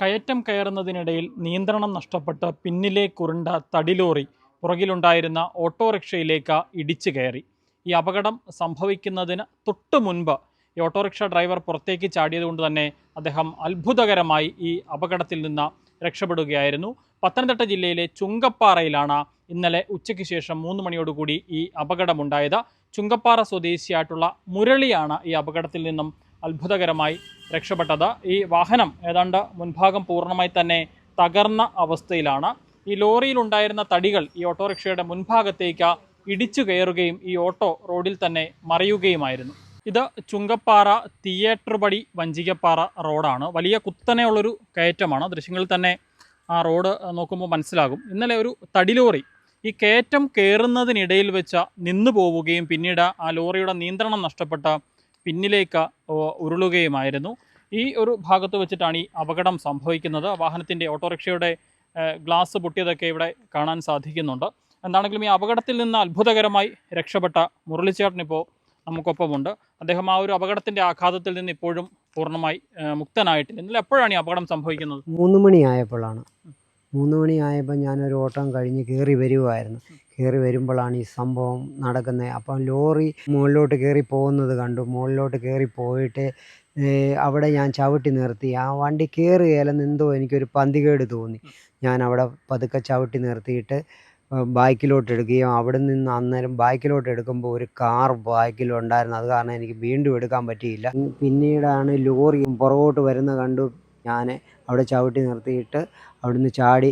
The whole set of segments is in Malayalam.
കയറ്റം കയറുന്നതിനിടയിൽ നിയന്ത്രണം നഷ്ടപ്പെട്ട് പിന്നിലേക്കുരുണ്ട തടിലോറി പുറകിലുണ്ടായിരുന്ന ഓട്ടോറിക്ഷയിലേക്ക് ഇടിച്ചു കയറി. ഈ അപകടം സംഭവിക്കുന്നതിന് തൊട്ടു മുൻപ് ഈ ഓട്ടോറിക്ഷ ഡ്രൈവർ പുറത്തേക്ക് ചാടിയതുകൊണ്ട് തന്നെ അദ്ദേഹം അത്ഭുതകരമായി ഈ അപകടത്തിൽ നിന്ന് രക്ഷപ്പെടുകയായിരുന്നു. പത്തനംതിട്ട ജില്ലയിലെ ചുങ്കപ്പാറയിലാണ് ഇന്നലെ ഉച്ചയ്ക്ക് ശേഷം മൂന്ന് മണിയോടുകൂടി ഈ അപകടമുണ്ടായത്. ചുങ്കപ്പാറ സ്വദേശിയായിട്ടുള്ള മുരളിയാണ് ഈ അപകടത്തിൽ നിന്നും അത്ഭുതകരമായി രക്ഷപ്പെട്ടത്. ഈ വാഹനം ഏതാണ്ട് മുൻഭാഗം പൂർണമായി തന്നെ തകർന്ന അവസ്ഥയിലാണ്. ഈ ലോറിയിലുണ്ടായിരുന്ന തടികൾ ഈ ഓട്ടോറിക്ഷയുടെ മുൻഭാഗത്തേക്ക് ഇടിച്ചു കയറുകയും ഈ ഓട്ടോ റോഡിൽ തന്നെ മറിയുകയുമായിരുന്നു. ഇത് ചുങ്കപ്പാറ തിയേറ്റർ പടി വഞ്ചികപ്പാറ റോഡാണ്. വലിയ കുത്തനെയുള്ളൊരു കയറ്റമാണ്. ദൃശ്യങ്ങളിൽ തന്നെ ആ റോഡ് നോക്കുമ്പോൾ മനസ്സിലാകും. ഇന്നലെ ഒരു തടി ലോറി ഈ കയറ്റം കയറുന്നതിനിടയിൽ വെച്ച് നിന്നു പോവുകയും പിന്നീട് ആ ലോറിയുടെ നിയന്ത്രണം നഷ്ടപ്പെട്ട പിന്നിലേക്ക് ഉരുളുകയുമായിരുന്നു. ഈ ഒരു ഭാഗത്ത് വെച്ചിട്ടാണ് ഈ അപകടം സംഭവിക്കുന്നത്. വാഹനത്തിന്റെ ഓട്ടോറിക്ഷയുടെ ഗ്ലാസ് പൊട്ടിയതൊക്കെ ഇവിടെ കാണാൻ സാധിക്കുന്നുണ്ട്. എന്താണെങ്കിലും ഈ അപകടത്തിൽ നിന്ന് അത്ഭുതകരമായി രക്ഷപ്പെട്ട മുരളിച്ചേട്ടനിപ്പോൾ നമുക്കൊപ്പമുണ്ട്. അദ്ദേഹം ആ ഒരു അപകടത്തിന്റെ ആഘാതത്തിൽ നിന്ന് ഇപ്പോഴും പൂർണമായി മുക്തനായിട്ടില്ല. എപ്പോഴാണ് ഈ അപകടം സംഭവിക്കുന്നത്? മൂന്ന് മണിയായപ്പോഴാണ്. മൂന്ന് മണിയായപ്പോൾ ഞാനൊരു ഓട്ടം കഴിഞ്ഞ് കയറി വരുമായിരുന്നു കയറി വരുമ്പോഴാണ് ഈ സംഭവം നടക്കുന്നത് അപ്പം ലോറി മുകളിലോട്ട് കയറി പോകുന്നത് കണ്ടു. മുകളിലോട്ട് കയറി പോയിട്ട് അവിടെ ഞാൻ ചവിട്ടി നിർത്തി. ആ വണ്ടി കയറുകയില്ലെന്ന് എന്തോ എനിക്കൊരു പന്തികേട് തോന്നി. ഞാൻ അവിടെ പതുക്കെ ചവിട്ടി നിർത്തിയിട്ട് ബാക്കിലോട്ട് എടുക്കുകയും അവിടെ നിന്ന് അന്നേരം ബൈക്കിലോട്ട് എടുക്കുമ്പോൾ ഒരു കാർ ബൈക്കിലുണ്ടായിരുന്നു. അത് കാരണം എനിക്ക് വീണ്ടും എടുക്കാൻ പറ്റിയില്ല. പിന്നീടാണ് ലോറിയും പുറകോട്ട് വരുന്ന കണ്ടു. ഞാൻ അവിടെ ചവിട്ടി നിർത്തിയിട്ട് അവിടുന്ന് ചാടി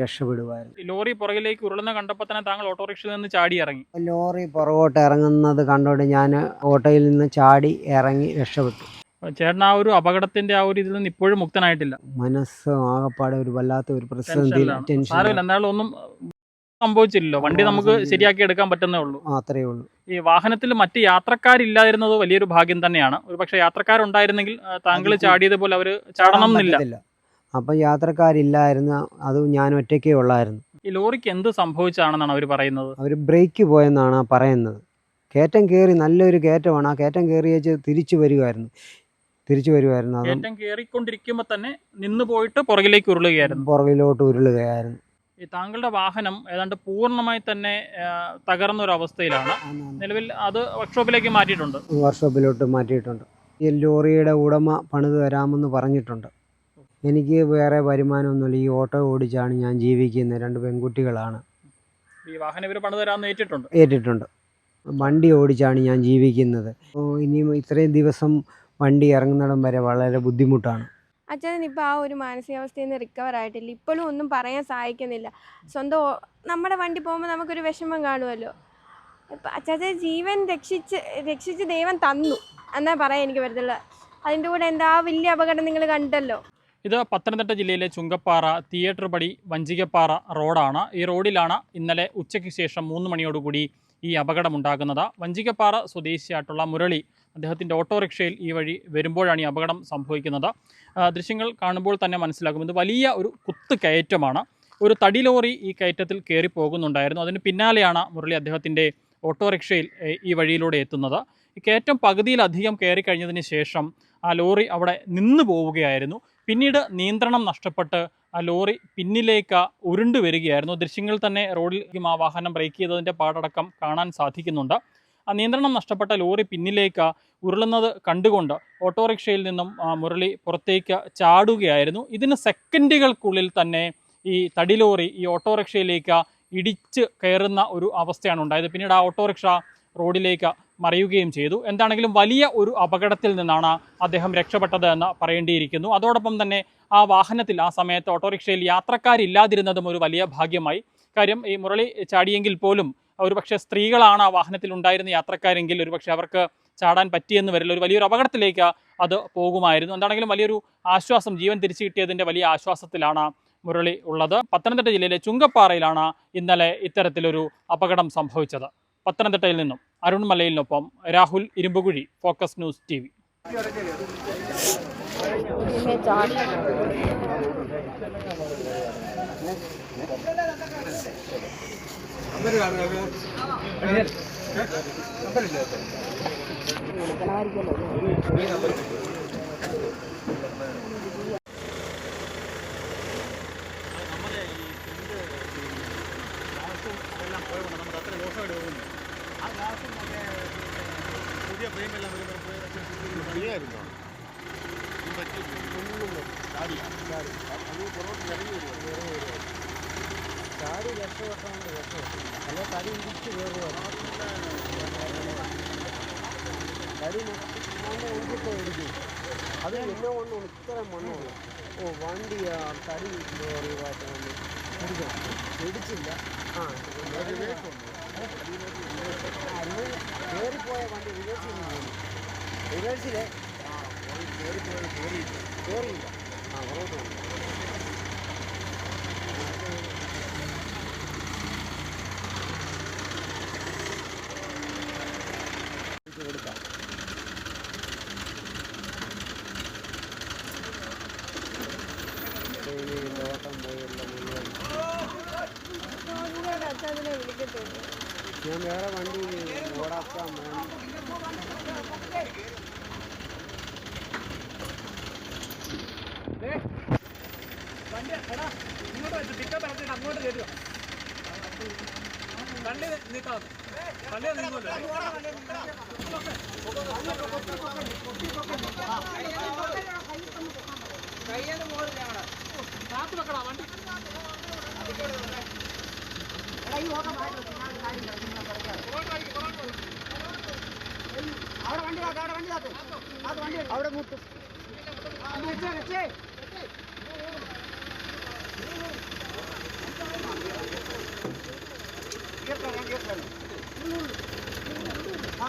രക്ഷപ്പെടുവായിരുന്നു. രക്ഷപ്പെടുമായിരുന്നു ലോറി പുറകിലേക്ക് ഉരുളുന്ന കണ്ടപ്പോൾ തന്നെ താങ്കൾ ഓട്ടോറിക്ഷയിൽ നിന്ന് ചാടി ഇറങ്ങി. ലോറി പുറകോട്ട് ഇറങ്ങുന്നത് കണ്ടോണ്ട് ഞാൻ ഓട്ടോയിൽ നിന്ന് ചാടി ഇറങ്ങി രക്ഷപ്പെട്ടു. ചേട്ടൻ ആ ഒരു അപകടത്തിന്റെ ആ ഒരു ഇതിൽ നിന്ന് ഇപ്പോഴും മുക്തനായിട്ടില്ല. മനസ്സ് ആകപ്പാടെ ഒരു വല്ലാത്ത ഒരു പ്രതിസന്ധി. ടെൻഷൻ എന്തായാലും ഒന്നും സംഭവിച്ചില്ലല്ലോ. വണ്ടി നമുക്ക് ശരിയാക്കി എടുക്കാൻ പറ്റുന്നേ ഉള്ളൂ. അത്രേ ഉള്ളൂ. ഈ വാഹനത്തിൽ മറ്റ് യാത്രക്കാരില്ലാതിരുന്നത് വലിയൊരു ഭാഗ്യം തന്നെയാണ്. ഒരു പക്ഷെ യാത്രക്കാരുണ്ടായിരുന്നെങ്കിൽ താങ്കൾ ചാടിയത് പോലെ അവർ ചാടണം എന്നില്ല അപ്പൊ യാത്രക്കാരില്ലായിരുന്നു അത് ഞാൻ ഒറ്റയ്ക്കേ ഉള്ളായിരുന്നു. ഈ ലോറിക്ക് എന്ത് സംഭവിച്ചാണെന്നാണ് അവർ പറയുന്നത്? അവർ ബ്രേക്ക് പോയെന്നാണ് പറയുന്നത്. കയറ്റം കയറി നല്ലൊരു കയറ്റമാണ്. ആ കയറ്റം കയറി വെച്ച് തിരിച്ചു വരുമായിരുന്നു തിരിച്ചു വരുമായിരുന്നു അതും കയറിക്കൊണ്ടിരിക്കുമ്പോ കയറിക്കൊണ്ടിരിക്കുമ്പോൾ തന്നെ നിന്ന് പോയിട്ട് പുറകിലേക്ക് ഉരുളുകയായിരുന്നു. പുറകിലോട്ട് ഉരുളുകയായിരുന്നു. ഈ താങ്കളുടെ വാഹനം ഏതാണ്ട് പൂർണമായി തന്നെ തകർന്ന ഒരു അവസ്ഥയിലാണ് നിലവിൽ അത് വർക്ക്ഷോപ്പിലേക്ക് മാറ്റിയിട്ടുണ്ട്. വർക്ക്ഷോപ്പിലോട്ട് മാറ്റിയിട്ടുണ്ട്. ഈ ലോറിയുടെ ഉടമ പണിത് തരാമെന്ന് പറഞ്ഞിട്ടുണ്ട്. എനിക്ക് വേറെ വരുമാനമൊന്നുമില്ല. ഈ ഓട്ടോ ഓടിച്ചാണ് ഞാൻ ജീവിക്കുന്നത്. രണ്ട് പെൺകുട്ടികളാണ്. ഈ വാഹനം ഇവർ പണിത് തരാമെന്ന് ഏറ്റിട്ടുണ്ട്. ഏറ്റിട്ടുണ്ട്. വണ്ടി ഓടിച്ചാണ് ഞാൻ ജീവിക്കുന്നത്. ഇനിയും ഇത്രയും ദിവസം വണ്ടി ഇറങ്ങുന്നിടം വരെ വളരെ ബുദ്ധിമുട്ടാണ്. അച്ഛൻ ഇപ്പോൾ ആ ഒരു മാനസികാവസ്ഥയിൽ നിന്ന് റിക്കവർ ആയിട്ടില്ല. ഇപ്പോഴും ഒന്നും പറയാൻ സഹായിക്കുന്നില്ല സ്വന്തം നമ്മുടെ വണ്ടി പോകുമ്പോൾ നമുക്കൊരു വിഷമം കാണുമല്ലോ ഇപ്പം അച്ചാച്ച ജീവൻ രക്ഷിച്ച് രക്ഷിച്ച് ദൈവം തന്നു എന്നാ പറയാൻ എനിക്ക് പറ്റത്തുള്ളൂ. അതിന്റെ കൂടെ എന്താ ആ വലിയ അപകടം നിങ്ങൾ കണ്ടല്ലോ. ഇത് പത്തനംതിട്ട ജില്ലയിലെ ചുങ്കപ്പാറ തിയേറ്റർ പടി വഞ്ചികപ്പാറ റോഡാണ്. ഈ റോഡിലാണ് ഇന്നലെ ഉച്ചയ്ക്ക് ശേഷം മൂന്ന് മണിയോടുകൂടി ഈ അപകടമുണ്ടാകുന്നത്. വഞ്ചികപ്പാറ സ്വദേശിയായിട്ടുള്ള മുരളി അദ്ദേഹത്തിന്റെ ഓട്ടോറിക്ഷയിൽ ഈ വഴി വരുമ്പോഴാണ് ഈ അപകടം സംഭവിക്കുന്നത്. ദൃശ്യങ്ങൾ കാണുമ്പോൾ തന്നെ മനസ്സിലാക്കും ഇത് വലിയ ഒരു കുത്ത് കയറ്റമാണ്. ഒരു തടി ലോറി ഈ കയറ്റത്തിൽ കയറി പോകുന്നുണ്ടായിരുന്നു. അതിന് പിന്നാലെയാണ് മുരളി അദ്ദേഹത്തിന്റെ ഓട്ടോറിക്ഷയിൽ ഈ വഴിയിലൂടെ എത്തുന്നത്. ഈ കയറ്റം പകുതിയിലധികം കയറി കഴിഞ്ഞതിന് ശേഷം ആ ലോറി അവിടെ നിന്ന് പോവുകയായിരുന്നു. പിന്നീട് നിയന്ത്രണം നഷ്ടപ്പെട്ട് ആ ലോറി പിന്നിലേക്ക് ഉരുണ്ടു വരികയായിരുന്നു. ദൃശ്യങ്ങൾ തന്നെ റോഡിൽ ആ വാഹനം ബ്രേക്ക് ചെയ്തതിന്റെ പാടടക്കം കാണാൻ സാധിക്കുന്നുണ്ട്. ആ നിയന്ത്രണം നഷ്ടപ്പെട്ട ലോറി പിന്നിലേക്ക് ഉരുളുന്നത് കണ്ടുകൊണ്ട് ഓട്ടോറിക്ഷയിൽ നിന്നും മുരളി പുറത്തേക്ക് ചാടുകയായിരുന്നു. ഇതിന് സെക്കൻഡുകൾക്കുള്ളിൽ തന്നെ ഈ തടി ലോറി ഈ ഓട്ടോറിക്ഷയിലേക്ക് ഇടിച്ച് കയറുന്ന ഒരു അവസ്ഥയാണ് ഉണ്ടായത്. പിന്നീട് ആ ഓട്ടോറിക്ഷ റോഡിലേക്ക് മറിയുകയും ചെയ്തു. എന്താണെങ്കിലും വലിയ ഒരു അപകടത്തിൽ നിന്നാണ് അദ്ദേഹം രക്ഷപ്പെട്ടത് എന്ന് പറയേണ്ടിയിരിക്കുന്നു. അതോടൊപ്പം തന്നെ ആ വാഹനത്തിൽ ആ സമയത്ത് ഓട്ടോറിക്ഷയിൽ യാത്രക്കാരില്ലാതിരുന്നതും ഒരു വലിയ ഭാഗ്യമായി. കാര്യം ഈ മുരളി ചാടിയെങ്കിൽ പോലും ഒരുപക്ഷെ സ്ത്രീകളാണ് ആ വാഹനത്തിൽ ഉണ്ടായിരുന്ന യാത്രക്കാരെങ്കിൽ ഒരുപക്ഷെ അവർക്ക് ചാടാൻ പറ്റിയെന്ന് വരില്ല. ഒരു വലിയൊരു അപകടത്തിലേക്ക് അത് പോകുമായിരുന്നു. എന്താണെങ്കിലും വലിയൊരു ആശ്വാസം ജീവൻ തിരിച്ചു കിട്ടിയതിന്റെ വലിയ ആശ്വാസത്തിലാണ് മുരളി ഉള്ളത്. പത്തനംതിട്ട ജില്ലയിലെ ചുങ്കപ്പാറയിലാണ് ഇന്നലെ ഇത്തരത്തിലൊരു അപകടം സംഭവിച്ചത്. പത്തനംതിട്ടയിൽ നിന്നും Arun മലയിലിനൊപ്പം Rahul Irumbukuzhi focus news T V. പുതിയ ഫ്രെയിമെല്ലാം വരുമ്പോൾ ചാടി അത് പുറത്തോട്ട് ഇറങ്ങി വരുമോ ചാടി ലക്ഷവർഷം അല്ലെ തടി ഇടിച്ച് കയറുമായിരുന്നു തടി ഒഴുകിപ്പോ ഇടിക്കും. അത് എന്നെ മണ്ണാണ് ഇത്ര മണ്ണാണ് ഓ വണ്ടി ആ തടി ലോറിയുമായിട്ട് വന്ന് ഇടിക്കണം ഇടിച്ചില്ല. ആ കയറിപ്പോയ വണ്ടി റിവേഴ്സിൽ പോകുന്നു റിവേഴ്സിലെ കയറിയില്ല ആ പുറകോട്ട് വന്നു ഞാൻ വേറെ വണ്ടി ഓടാക്കാൻ വേണം വണ്ടി എടാ ഇങ്ങോട്ട് വെച്ച് പിക്കപ്പ് ഇറക്കിട്ട് അങ്ങോട്ട് കയറ്റുക വണ്ടി വണ്ടി കാത്തു വെക്കടാ വണ്ടി. അവിടെ മുട്ടു കേട്ടോ കേട്ടോ ആ